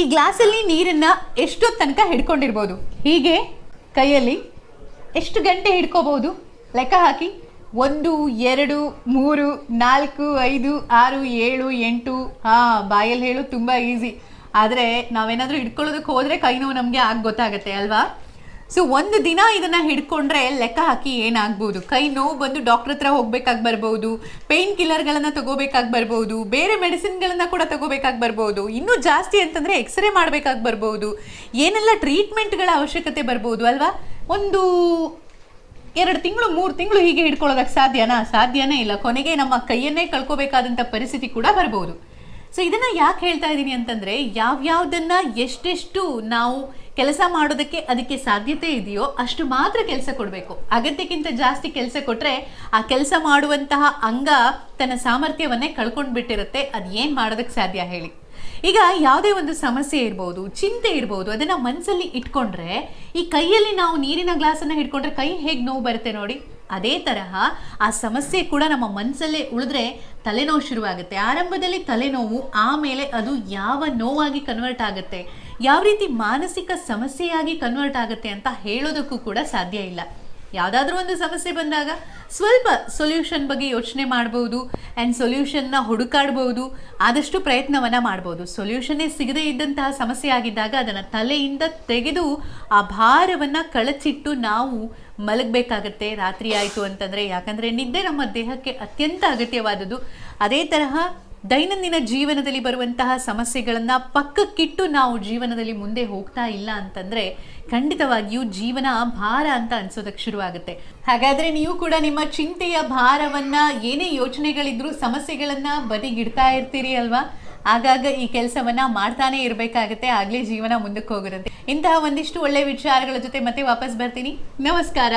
ಈ ಗ್ಲಾಸಲ್ಲಿ ನೀರನ್ನ ಎಷ್ಟೊತ್ತು ತನಕ ಹಿಡ್ಕೊಂಡಿರ್ಬೋದು. ಹೀಗೆ ಕೈಯಲ್ಲಿ ಎಷ್ಟು ಗಂಟೆ ಹಿಡ್ಕೋಬಹುದು? ಲೆಕ್ಕ ಹಾಕಿ. ಒಂದು, ಎರಡು, ಮೂರು, ನಾಲ್ಕು, ಐದು, ಆರು, ಏಳು, ಎಂಟು. ಹಾ, ಬಾಯಲ್ಲಿ ಹೇಳು, ತುಂಬ ಈಸಿ ಆದರೆ ನಾವೇನಾದರೂ ಹಿಡ್ಕೊಳ್ಳೋದಕ್ಕೆ ಹೋದರೆ ಕೈ ನೋವು ನಮಗೆ ಆಗ ಗೊತ್ತಾಗತ್ತೆ, ಅಲ್ವಾ? ಸೊ ಒಂದು ದಿನ ಇದನ್ನ ಹಿಡ್ಕೊಂಡ್ರೆ ಲೆಕ್ಕ ಹಾಕಿ ಏನಾಗ್ಬೋದು? ಕೈ ನೋವು ಬಂದು ಡಾಕ್ಟರ್ ಹತ್ರ ಹೋಗ್ಬೇಕಾಗಿ ಬರ್ಬೋದು ಪೇನ್ ಕಿಲ್ಲರ್ಗಳನ್ನ ತಗೋಬೇಕಾಗಿ ಬರ್ಬೋದು, ಬೇರೆ ಮೆಡಿಸಿನ್ಗಳನ್ನ ಕೂಡ ತಗೋಬೇಕಾಗಿ ಬರ್ಬೋದು, ಇನ್ನೂ ಜಾಸ್ತಿ ಅಂತಂದ್ರೆ ಎಕ್ಸ್ರೇ ಮಾಡ್ಬೇಕಾಗಿ ಬರ್ಬೋದು, ಏನೆಲ್ಲ ಟ್ರೀಟ್ಮೆಂಟ್ಗಳ ಅವಶ್ಯಕತೆ ಬರ್ಬೋದು ಅಲ್ವಾ? ಒಂದು ಎರಡು ತಿಂಗಳು, ಮೂರು ತಿಂಗಳು ಹೀಗೆ ಹಿಡ್ಕೊಳ್ಳೋದಕ್ಕೆ ಸಾಧ್ಯನಾ? ಸಾಧ್ಯನೇ ಇಲ್ಲ. ಕೊನೆಗೆ ನಮ್ಮ ಕೈಯನ್ನೇ ಕಳ್ಕೊಬೇಕಾದಂಥ ಪರಿಸ್ಥಿತಿ ಕೂಡ ಬರ್ಬೋದು. ಸೊ ಇದನ್ನ ಯಾಕೆ ಹೇಳ್ತಾ ಇದ್ದೀನಿ ಅಂತಂದ್ರೆ, ಯಾವ್ಯಾವುದನ್ನು ಎಷ್ಟೆಷ್ಟು ನಾವು ಕೆಲಸ ಮಾಡೋದಕ್ಕೆ ಅದಕ್ಕೆ ಸಾಧ್ಯತೆ ಇದೆಯೋ ಅಷ್ಟು ಮಾತ್ರ ಕೆಲಸ ಕೊಡಬೇಕು. ಅಗತ್ಯಕ್ಕಿಂತ ಜಾಸ್ತಿ ಕೆಲಸ ಕೊಟ್ಟರೆ ಆ ಕೆಲಸ ಮಾಡುವಂತಹ ಅಂಗ ತನ್ನ ಸಾಮರ್ಥ್ಯವನ್ನೇ ಕಳ್ಕೊಂಡು ಬಿಟ್ಟಿರುತ್ತೆ ಅದು ಏನು ಮಾಡೋದಕ್ಕೆ ಸಾಧ್ಯ ಹೇಳಿ. ಈಗ ಯಾವುದೇ ಒಂದು ಸಮಸ್ಯೆ ಇರ್ಬೋದು, ಚಿಂತೆ ಇರ್ಬೋದು, ಅದನ್ನು ಮನಸ್ಸಲ್ಲಿ ಇಟ್ಕೊಂಡ್ರೆ ಈ ಕೈಯಲ್ಲಿ ನಾವು ನೀರಿನ ಗ್ಲಾಸನ್ನು ಹಿಡ್ಕೊಂಡ್ರೆ ಕೈ ಹೇಗೆ ನೋವು ಬರುತ್ತೆ ನೋಡಿ. ಅದೇ ತರಹ ಆ ಸಮಸ್ಯೆ ಕೂಡ ನಮ್ಮ ಮನಸ್ಸಲ್ಲೇ ಉಳಿದ್ರೆ ತಲೆನೋವು ಶುರುವಾಗುತ್ತೆ. ಆರಂಭದಲ್ಲಿ ತಲೆನೋವು, ಆಮೇಲೆ ಅದು ಯಾವ ನೋವಾಗಿ ಕನ್ವರ್ಟ್ ಆಗುತ್ತೆ. ಯಾವ ರೀತಿ ಮಾನಸಿಕ ಸಮಸ್ಯೆಯಾಗಿ ಕನ್ವರ್ಟ್ ಆಗುತ್ತೆ ಅಂತ ಹೇಳೋದಕ್ಕೂ ಕೂಡ ಸಾಧ್ಯ ಇಲ್ಲ. ಯಾವುದಾದ್ರೂ ಒಂದು ಸಮಸ್ಯೆ ಬಂದಾಗ ಸ್ವಲ್ಪ ಸೊಲ್ಯೂಷನ್ ಬಗ್ಗೆ ಯೋಚನೆ ಮಾಡ್ಬೋದು ಆ್ಯಂಡ್ ಸೊಲ್ಯೂಷನ್ನ ಹುಡುಕಾಡ್ಬೋದು, ಆದಷ್ಟು ಪ್ರಯತ್ನವನ್ನು ಮಾಡ್ಬೋದು. ಸೊಲ್ಯೂಷನ್ನೇ ಸಿಗದೇ ಇದ್ದಂತಹ ಸಮಸ್ಯೆ ಆಗಿದ್ದಾಗ ಅದನ್ನು ತಲೆಯಿಂದ ತೆಗೆದು ಆ ಭಾರವನ್ನು ಕಳಚಿಟ್ಟು ನಾವು ಮಲಗಬೇಕಾಗತ್ತೆ. ರಾತ್ರಿ ಆಯಿತು ಅಂತಂದರೆ ಯಾಕಂದರೆ ನಿದ್ದೆ ನಮ್ಮ ದೇಹಕ್ಕೆ ಅತ್ಯಂತ ಅಗತ್ಯವಾದದ್ದು. ಅದೇ ತರಹ ದೈನಂದಿನ ಜೀವನದಲ್ಲಿ ಬರುವಂತಹ ಸಮಸ್ಯೆಗಳನ್ನು ಪಕ್ಕಕ್ಕಿಟ್ಟು ನಾವು ಜೀವನದಲ್ಲಿ ಮುಂದೆ ಹೋಗ್ತಾ ಇಲ್ಲ ಅಂತಂದ್ರೆ ಖಂಡಿತವಾಗಿಯೂ ಜೀವನ ಭಾರ ಅಂತ ಅನ್ಸೋದಕ್ಕೆ ಶುರುವಾಗುತ್ತೆ. ಹಾಗಾದ್ರೆ ನೀವು ಕೂಡ ನಿಮ್ಮ ಚಿಂತೆಯ ಭಾರವನ್ನ ಏನೇ ಯೋಚನೆಗಳಿದ್ರೂ ಸಮಸ್ಯೆಗಳನ್ನ ಬದಿಗಿಡ್ತಾ ಇರ್ತೀರಿ ಅಲ್ವಾ? ಆಗಾಗ ಈ ಕೆಲಸವನ್ನ ಮಾಡ್ತಾನೆ ಇರಬೇಕಾಗತ್ತೆ, ಆಗ್ಲೇ ಜೀವನ ಮುಂದಕ್ಕೆ ಹೋಗಿರುತ್ತೆ ಇಂತಹ ಒಂದಿಷ್ಟು ಒಳ್ಳೆ ವಿಚಾರಗಳ ಜೊತೆ ಮತ್ತೆ ವಾಪಸ್ ಬರ್ತೀನಿ. ನಮಸ್ಕಾರ.